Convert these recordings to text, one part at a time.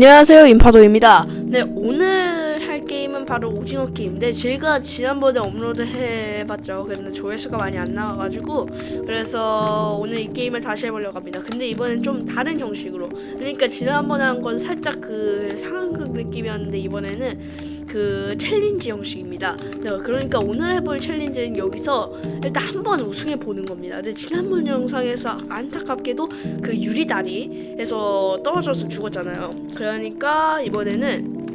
안녕하세요 인파도입니다. 네 오늘 할 게임은 바로 오징어 게임인데 제가 지난번에 업로드 해봤죠. 근데 조회수가 많이 안 나와가지고 그래서 오늘 이 게임을 다시 해보려고 합니다. 근데 이번엔 좀 다른 형식으로 그러니까 지난번에 한 건 살짝 그 상황극 느낌이었는데 이번에는 그 챌린지 형식입니다. 네, 그러니까 오늘 해볼 챌린지는 여기서 일단 한번 우승해 보는 겁니다. 근데 지난번 영상에서 안타깝게도 그 유리다리에서 떨어져서 죽었잖아요. 그러니까 이번에는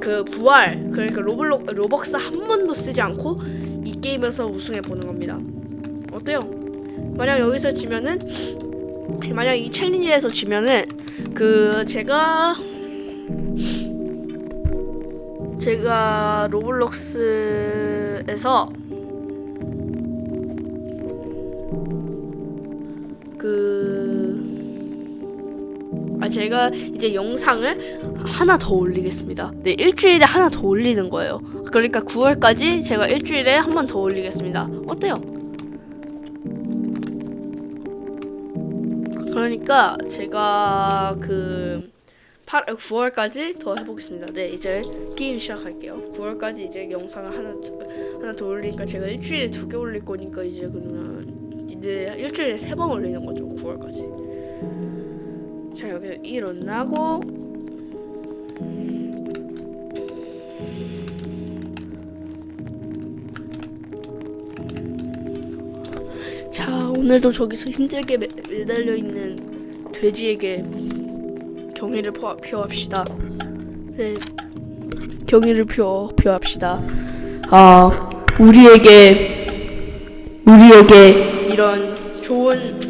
그 부활 그러니까 로블록 로벅스 한 번도 쓰지 않고 이 게임에서 우승해 보는 겁니다. 어때요? 만약 여기서 지면은 만약 이 챌린지에서 지면은 그 제가 제가 로블록스에서 그 아, 제가 이제 영상을 하나 더 올리겠습니다. 네, 일주일에 하나 더 올리는 거예요. 그러니까 9월까지 제가 일주일에 한 번 더 올리겠습니다. 어때요? 그러니까 제가 그 8, 9월까지 더 해보겠습니다. 네, 이제 게임 시작할게요. 9월까지 이제 영상을 하나 하나 더 올리니까 제가 일주일에 두 개 올릴 거니까 이제 그러면 이제 일주일에 세 번 올리는 거죠. 9월까지. 자 여기서 일어나고 자 오늘도 저기서 힘들게 매, 매달려 있는 돼지에게 경의를 표, 표합시다. 네, 경의를 표 표합시다. 아 우리에게 우리에게 이런 좋은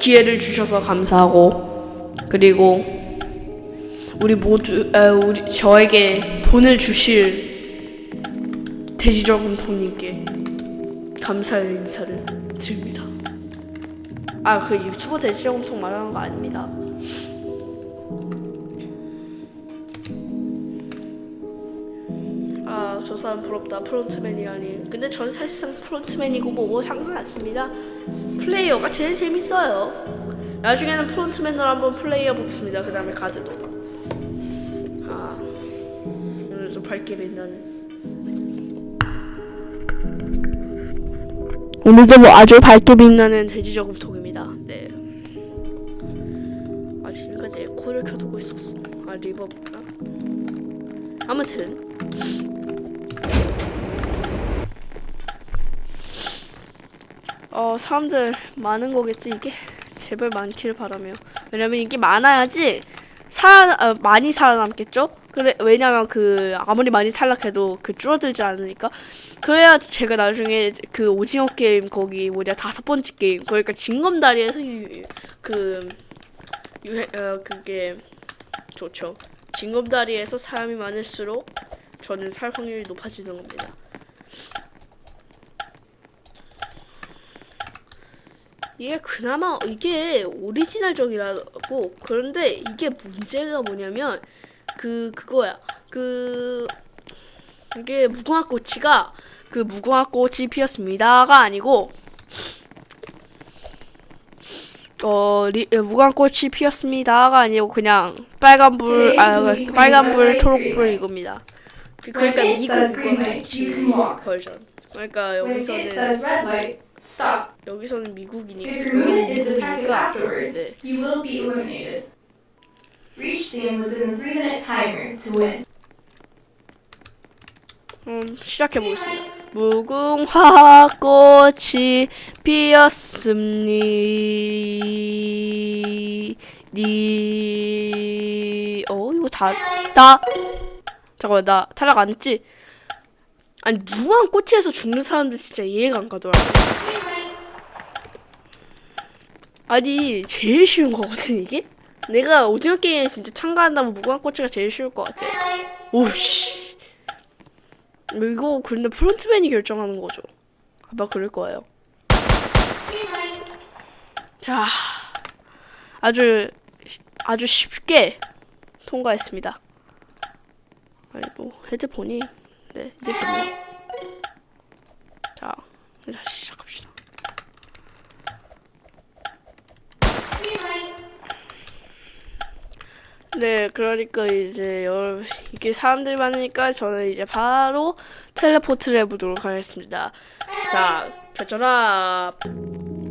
기회를 주셔서 감사하고 그리고 우리 모두 아, 우리 저에게 돈을 주실 돼지저금통님께 감사의 인사를 드립니다. 아 그 유튜버 돼지저금 통 말하는 거 아닙니다. 아저 사람 부럽다 프론트맨이라니. 근데 전 사실상 프론트맨이고 뭐고 상관 안 씁니다. 플레이어가 제일 재밌어요. 나중에는 프론트맨으로 한번 플레이해 보겠습니다. 그 다음에 가드도. 아, 오늘 좀 밝게 빛나는. 오늘도 뭐 아주 밝게 빛나는 돼지 저금통입니다. 네. 아 지금까지 에코를 켜두고 있었어. 아 리버브가. 아무튼 어 사람들 많은 거겠지. 이게 제발 많기를 바라며. 왜냐면 이게 많아야지 살아 어, 많이 살아남겠죠? 그래 왜냐면 그 아무리 많이 탈락해도 그 줄어들지 않으니까. 그래야 제가 나중에 그 오징어 게임 거기 뭐냐 다섯 번째 게임 그러니까 징검다리에서 유, 그 유해 어 그게 좋죠. 징검다리에서 사람이 많을수록 저는 살 확률이 높아지는 겁니다. 이게 그나마 이게 오리지널적이라고 그런데 이게 문제가 뭐냐면 그 그거야 그 이게 무궁화 꽃이가 그 무궁화 꽃이 피었습니다가 아니고 어 리, 무궁화 꽃이 피었습니다가 아니고 그냥 빨간 불 아, 빨간 불 초록 불 이겁니다. 그러니까 walk. 버전. 그러니까 여기서는 stop. 여기서는 미국이니까 If your movement is detected afterwards, 네. you will be eliminated. Reach the end within the three minute timer to win. 음, 시작해 보겠습니다. 무궁화 꽃이 피었습니. 니. 어, 이거 다, 다. 잠깐만, 나 탈락 안 했지? 아니, 무궁화 꽃에서 죽는 사람들 진짜 이해가 안 가더라. 아니, 제일 쉬운 거거든, 이게? 내가 오징어 게임에 진짜 참가한다면 무궁화 꽃이가 제일 쉬울 것 같아. 오씨. 이거 근데 프론트맨이 결정하는 거죠. 아마 그럴 거예요. 자, 아주 시- 아주 쉽게 통과했습니다. 아이고 헤드폰이 네 이제 됐네. 자, 다시 시작합시다. 네, 그러니까 이제 여러, 이게 사람들이 많으니까 저는 이제 바로 텔레포트를 해보도록 하겠습니다. 자, 펼쳐라.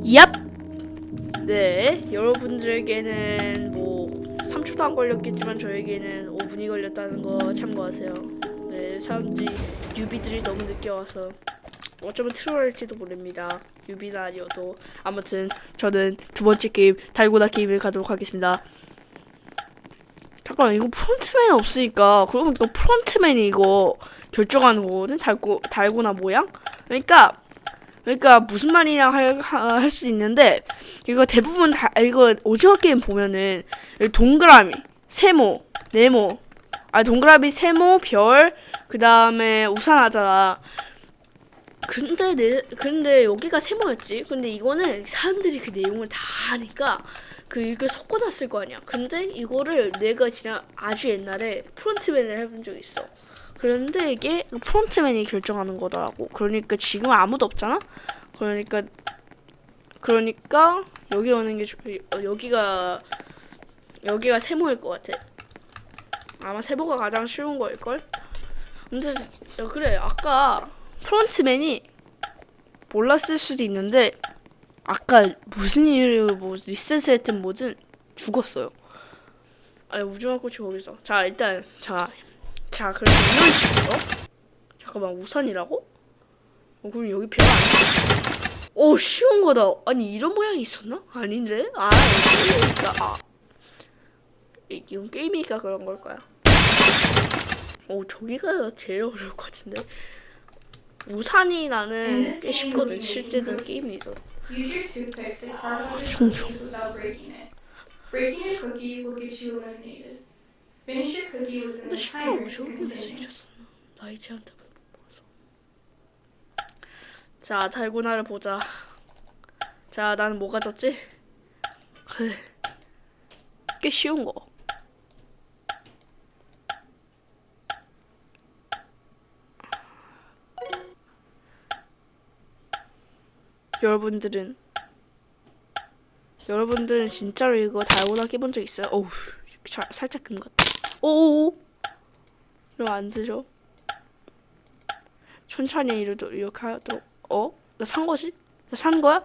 얍! 네, 여러분들에게는 뭐 3초도 안 걸렸겠지만 저에게는 5분이 걸렸다는 거 참고하세요. 네, 사람들이 뉴비들이 너무 늦게 와서 어쩌면 트롤일지도 모릅니다. 뉴비는 아니어도. 아무튼 저는 두 번째 게임 달고나 게임을 가도록 하겠습니다. 잠깐 이거 프론트맨 없으니까. 그러면 또 프론트맨이 이거 결정하는 거거든? 달고 달고나 모양? 그러니까 그러니까 무슨 말이냐 할수 있는데 이거 대부분 다 이거 오징어 게임 보면은 동그라미 세모 네모. 아 동그라미 세모 별 그 다음에 우산 하잖아 근데 내 근데 여기가 세모였지 근데 이거는 사람들이 그 내용을 다 아니까 그 이걸 섞어놨을 거 아니야. 근데 이거를 내가 진짜 아주 옛날에 프론트맨을 해본 적 있어. 그런데 이게 프론트맨이 결정하는 거더라고. 그러니까 지금 아무도 없잖아. 그러니까 그러니까 여기 오는 게 좋- 어, 여기가 여기가 세모일 것 같아. 아마 세모가 가장 쉬운 거일 걸. 근데 야, 그래 아까 프론트맨이 몰랐을 수도 있는데 아까 무슨 일을 뭐 리셋을 했든 뭐든 죽었어요. 아니 우주한 꽃이 거기서. 자 일단 자, 자 그럼 이런 식으로. 잠깐만 우산이라고? 어, 그럼 여기 별 아니야? 오 쉬운 거다. 아니 이런 모양이 있었나? 아닌데? 아 이거 게임이니까. 아. 이- 이건 게임이니까 그런 걸 거야. 오 저기가 제일 어려울 것 같은데. 우산이 나는 꽤 쉽거든. 실제든 게임이든. Use your toothpick to carve out your 총, cookie without breaking it. Breaking your cookie will get you eliminated. Finish your cookie within 근데 쉽게 timer to 어려운 게 continue. 생겼어. 나이 제한테 봐서. 자, 달고나를 보자. 자, 나는 뭐 가졌지? 그래. 꽤 쉬운 거. 여러분들은 여러분들은 진짜로 이거 달고나 깨본 적 있어요? 어우, 자, 살짝 금 같다. 오오오. 이러면 안 되죠. 천천히 이러도 이렇게 하도록. 어? 나 산 거지? 나 산 거야?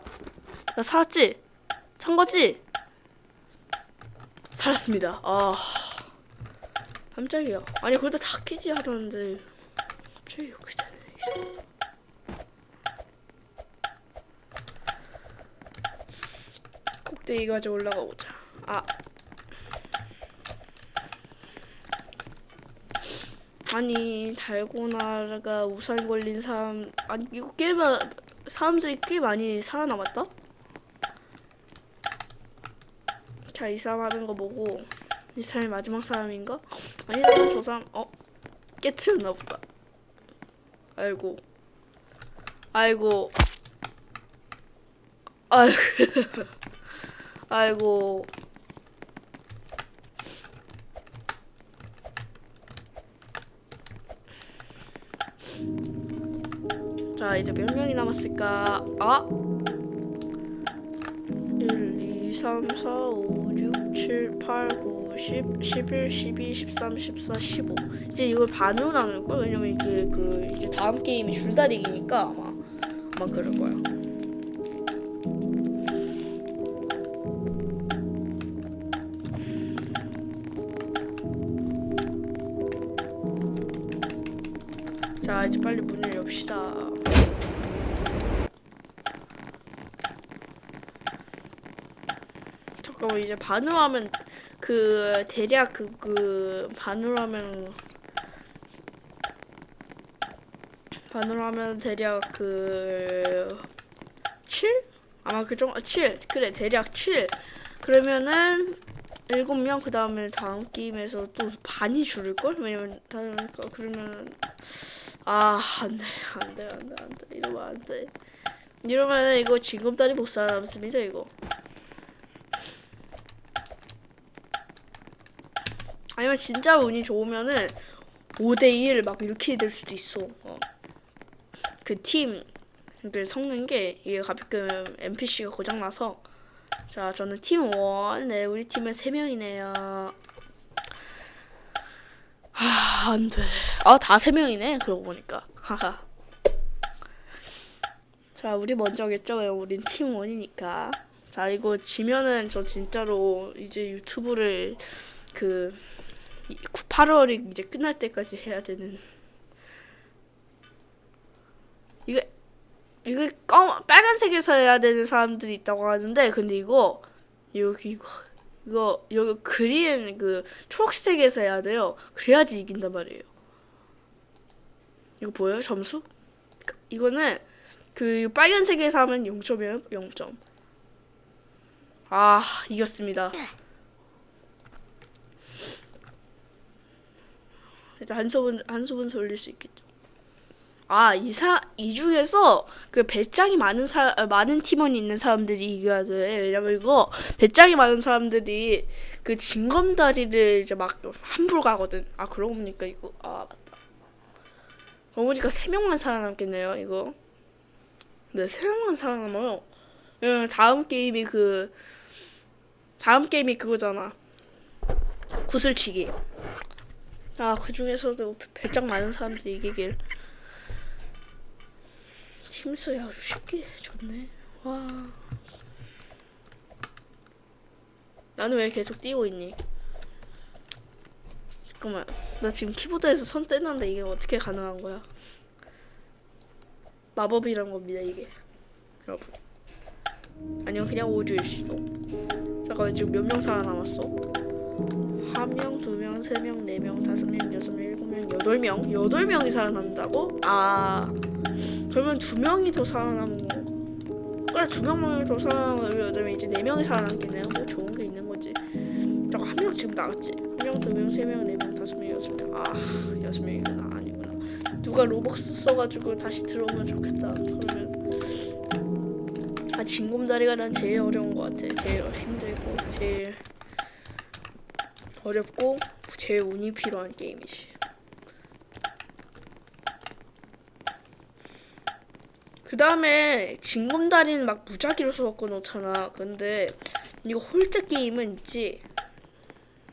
나 살았지? 산 거지? 살았습니다. 아. 깜짝이야. 아니 그래도 다 깨지 하던데 갑자기 이렇게 되네. 이상하다. 꼭대기까지 올라가 보자. 아. 아니 달고나가 우산 걸린 사람 아니 이거 꽤 마, 사람들이 꽤 많이 살아남았다. 자 이 사람 하는 거 보고 이 사람이 마지막 사람인가? 아니다 저 사람 어 깨트렸나 보다. 아이고 아이고 아이고 아이고. 자 이제 몇 명이 남았을까? 아. 1, 2, 3, 4, 5, 6, 7, 8, 9, 10, 11, 12, 13, 14, 15 이제 이걸 반으로 나눌 거야 왜냐면 이게 그 이제 다음 게임이 줄다리기니까 아마 아마 그럴 거야 자 이제 빨리 문을 엽시다 잠깐만 이제 반으로 하면 그 대략 그, 그 반으로 하면 반으로 하면 대략 그 7? 아마 그 정도 7 그래 대략 7 그러면은 7명 그 다음에 다음 게임에서 또 반이 줄을걸? 왜냐면 다르니까 그러면 아 안 돼 안 돼 안 돼 안 돼 이러면 안 돼 이러면 이거 징검다리 못 살아남습니다 이거 아니면 진짜 운이 좋으면은 5대1 막 이렇게 될 수도 있어. 어. 그 팀 그 섞는 게 이게 가끔 NPC가 고장 나서 자 저는 팀 원. 네 우리 팀은 3명이네요. 아, 안 돼. 아, 다 세 명이네. 그러고 보니까. 하하. 자, 우리 먼저겠죠? 왜냐면 우린 팀원이니까. 자, 이거 지면은 저 진짜로 이제 유튜브를 그 8월이 이제 끝날 때까지 해야 되는 이거 이거 검 빨간색에서 해야 되는 사람들이 있다고 하는데 근데 이거 여기 이거 이거 여기 그린 그 초록색에서 해야 돼요. 그래야지 이긴단 말이에요. 이거 보여요? 점수? 이거는 그 빨간색에서 하면 0점이에요. 0점. 아, 이겼습니다. 이제 한수분 한수분 올릴 수 있겠죠. 아, 이사 이 중에서 그 배짱이 많은 사 아, 많은 팀원이 있는 사람들이 이겨야 돼. 왜냐면 이거 배짱이 많은 사람들이 그 징검다리를 이제 막 함부로 가거든. 아, 그러고 보니까 이거 아, 맞다. 그러고 보니까 세 명만 살아남겠네요, 이거. 네, 세 명만 살아남아요. 응, 다음 게임이 그 다음 게임이 그거잖아. 구슬치기. 아, 그 중에서도 배짱 많은 사람들이 이기길. 팀수야 아주 쉽게 좋네. 와. 나는 왜 계속 뛰고 있니? 잠깐만. 나 지금 키보드에서 손 떼는데 이게 어떻게 가능한 거야? 마법이란 겁니다, 이게. 여러분. 아니요, 그냥 우주일 수도. 잠깐만, 지금 몇 명 살아남았어? 한 명, 두 명, 세 명, 네 명, 다섯 명, 여섯 명, 일곱 명, 여덟 명, 여덟 명이 살아남는다고? 아, 그러면 두 명이 더 살아남은 거. 그래, 두 명만 더 살아남으면 이제 네 명이 살아남겠네요. 뭐 좋은 게 있는 거지. 잠깐 한 명 지금 나갔지. 한 명, 두 명, 세 명, 네 명, 다섯 명, 여섯 명. 아, 여섯 명이구나. 아니구나. 누가 로벅스 써가지고 다시 들어오면 좋겠다. 그러면. 아, 진곰다리가 난 제일 어려운 것 같아. 제일 힘들고, 제일 어렵고 제일 운이 필요한 게임이지. 그 다음에 진검다리는 막 무작위로 섞어 놓잖아. 근데 이거 홀짝 게임은 있지.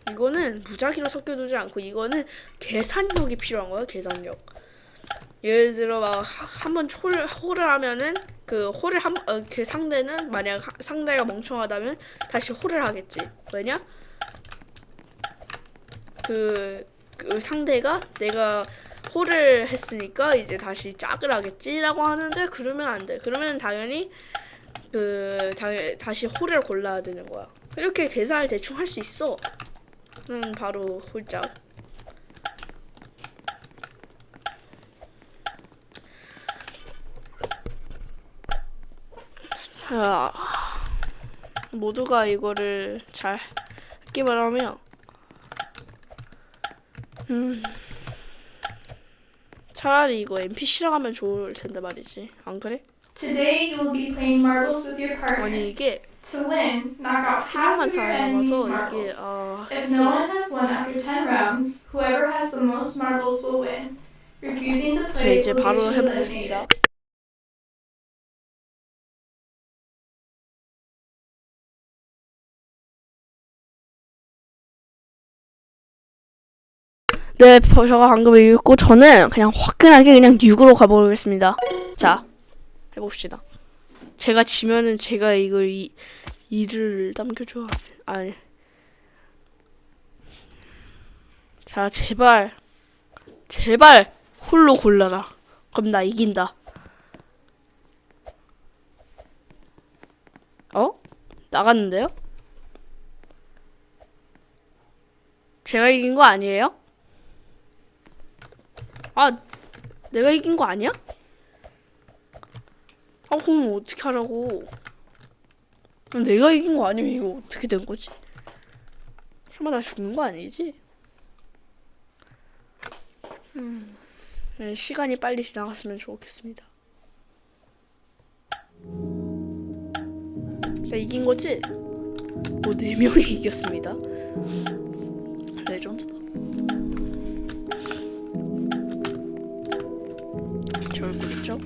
이거는 무작위로 섞여두지 않고 이거는 계산력이 필요한 거야. 계산력. 예를 들어 막 한번 홀 홀을 하면은 그 홀을 한 그 상대는 만약 하- 상대가 멍청하다면 다시 홀을 하겠지. 왜냐? 그, 그 상대가 내가 홀을 했으니까 이제 다시 짝을 하겠지라고 하는데 그러면 안 돼. 그러면 당연히 그 당연 다시 홀을 골라야 되는 거야. 이렇게 계산을 대충 할 수 있어. 음 바로 홀짝. 자 모두가 이거를 잘 했기만 하면 음. 차라리 이거 NPC랑 하면 좋을 텐데 말이지. 안 그래? Today you will be playing marbles with your partner. 아니 이게 To win, knock out 세 half of your enemy's 살아남아서 이게 marbles. 아 If no one has won after 10 rounds, whoever has the most marbles will win. Refusing to 자 play 이제 will 해보겠습니다. eliminated. 네, 버- 저가 방금 읽고 저는 그냥 화끈하게 그냥 뉴그로 가보겠습니다. 자, 해봅시다. 제가 지면은 제가 이걸 이 이를 남겨줘. 아니. 자, 제발, 제발 홀로 골라라. 그럼 나 이긴다. 어? 나갔는데요? 제가 이긴 거 아니에요? 아, 내가 이긴 거 아니야? 아, 그럼 어떻게 하라고? 내가 이긴 거 아니면 이거 어떻게 된 거지? 설마 나 죽는 거 아니지? 음, 네, 시간이 빨리 지나갔으면 좋겠습니다. 나 이긴 거지? 뭐, 네 명이 이겼습니다. 제 얼굴 있죠?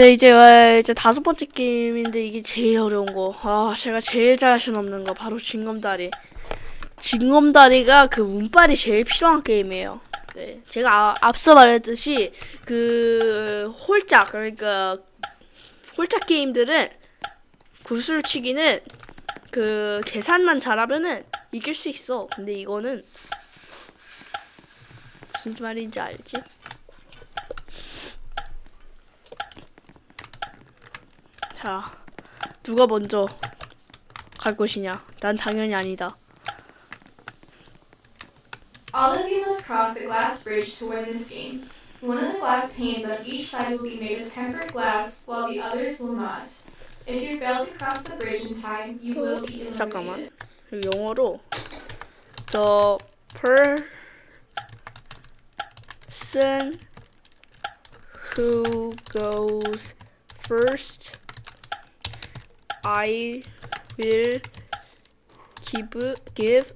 네 이제 어, 이제 다섯 번째 게임인데 이게 제일 어려운 거. 아 제가 제일 자신 없는 거 바로 징검다리. 징검다리가 그 운빨이 제일 필요한 게임이에요. 네 제가 아, 앞서 말했듯이 그 홀짝 그러니까 홀짝 게임들은 구슬치기는 그 계산만 잘하면은 이길 수 있어. 근데 이거는 무슨 말인지 알지? 자, 누가 먼저 갈 것이냐? 난 당연히 아니다. All of you must cross the glass bridge to win this game. One of the glass panes on each side will be made of tempered glass, while the others will not. If you fail to cross the bridge in time, you will be eliminated. 잠깐만. 영어로 the person who goes first I will give give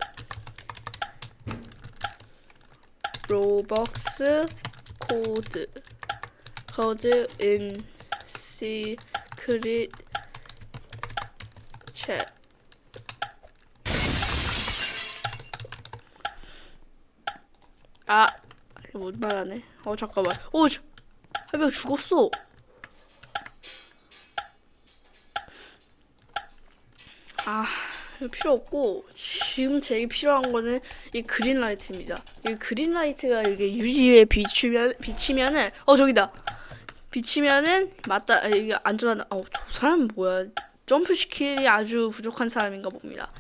Robux code code in secret chat 아, 못 말하네. 어 잠깐만. 어, 저, 할머니 죽었어. 아, 필요 없고 지금 제일 필요한 거는 이 그린라이트입니다. 이 그린라이트가 이게 유지에 비추면 비치면은 어 저기다. 비치면은 맞다. 아, 이게 안전하다. 어, 저 사람 뭐야? 점프 스킬이 아주 부족한 사람인가 봅니다.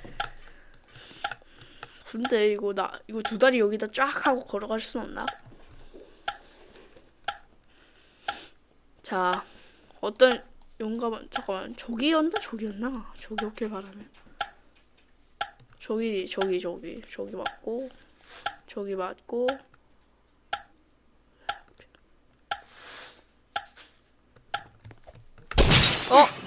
근데 이거 나 이거 두 다리 여기다 쫙 하고 걸어갈 순 없나? 자 어떤 용감한 잠깐만 저기였나? 저기 없길 바라면 저기 저기 저기 저기 맞고 저기 맞고. 어